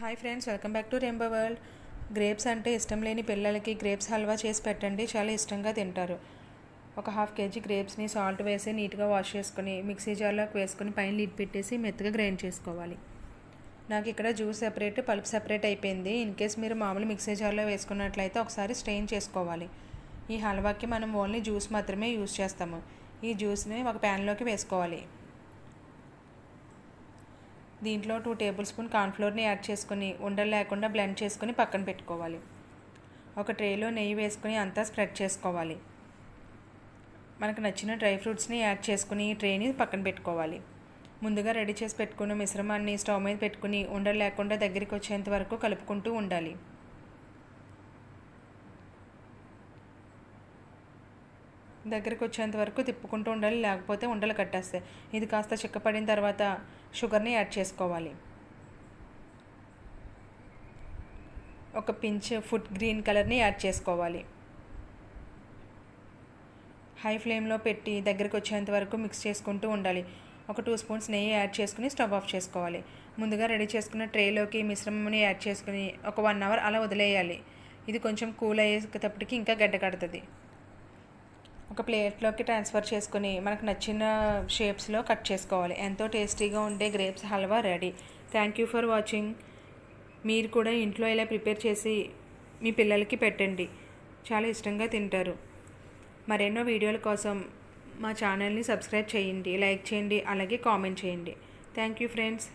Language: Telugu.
Hi friends welcome back to rainbow world grapes అంటే ఇష్టం లేని పిల్లలకి గ్రేప్స్ హల్వా చేసి పెట్టండి. చాలా ఇష్టంగా తింటారు. ఒక హాఫ్ కేజీ గ్రేప్స్ని సాల్ట్ వేసి నీట్గా వాష్ చేసుకుని మిక్సీ జార్లోకి వేసుకొని పైన లిడ్ పెట్టేసి మెత్తగా గ్రైండ్ చేసుకోవాలి. నాకు ఇక్కడ జ్యూస్ సెపరేట్ పల్ప్ సెపరేట్ అయిపోయింది. ఇన్ కేస్ మీరు మామూలు మిక్సీ జార్లో వేసుకున్నట్లయితే ఒకసారి స్ట్రెయిన్ చేసుకోవాలి. ఈ హల్వాకి మనం ఓన్లీ జ్యూస్ మాత్రమే యూస్ చేస్తాము. ఈ జ్యూస్ని ఒక ప్యాన్లోకి వేసుకోవాలి. దీంట్లో టూ టేబుల్ స్పూన్ కార్న్ఫ్లోర్ని యాడ్ చేసుకుని ఉండలు లేకుండా బ్లెండ్ చేసుకుని పక్కన పెట్టుకోవాలి. ఒక ట్రేలో నెయ్యి వేసుకుని అంతా స్ప్రెడ్ చేసుకోవాలి. మనకు నచ్చిన డ్రై ఫ్రూట్స్ని యాడ్ చేసుకుని ట్రేని పక్కన పెట్టుకోవాలి. ముందుగా రెడీ చేసి పెట్టుకున్న మిశ్రమాన్ని స్టవ్ మీద పెట్టుకుని ఉండలు లేకుండా దగ్గరికి వచ్చేంత వరకు కలుపుకుంటూ ఉండాలి. దగ్గరికి వచ్చేంత వరకు తిప్పుకుంటూ ఉండాలి లేకపోతే ఉండలు కట్టేస్తాయి. ఇది కాస్త చిక్కపడిన తర్వాత షుగర్ని యాడ్ చేసుకోవాలి. ఒక పించ్ ఫుడ్ గ్రీన్ కలర్ని యాడ్ చేసుకోవాలి. హై ఫ్లేమ్లో పెట్టి దగ్గరికి వచ్చేంత వరకు మిక్స్ చేసుకుంటూ ఉండాలి. ఒక టూ స్పూన్స్ నెయ్యి యాడ్ చేసుకుని స్టవ్ ఆఫ్ చేసుకోవాలి. ముందుగా రెడీ చేసుకున్న ట్రేలోకి మిశ్రమంని యాడ్ చేసుకుని ఒక వన్ అవర్ అలా వదిలేయాలి. ఇది కొంచెం కూల్ అయ్యేటప్పటికి ఇంకా గడ్డ కడుతుంది. ఒక ప్లేట్లోకి ట్రాన్స్ఫర్ చేసుకుని మనకు నచ్చిన షేప్స్లో కట్ చేసుకోవాలి. ఎంతో టేస్టీగా ఉండే grapes halwa ready. Thank you for watching మీరు కూడా ఇంట్లో ఇలా ప్రిపేర్ చేసి మీ పిల్లలకి పెట్టండి. చాలా ఇష్టంగా తింటారు. మరెన్నో వీడియోల కోసం మా ఛానల్ని సబ్స్క్రైబ్ చేయండి లైక్ చేయండి అలాగే కామెంట్ చేయండి. Thank you friends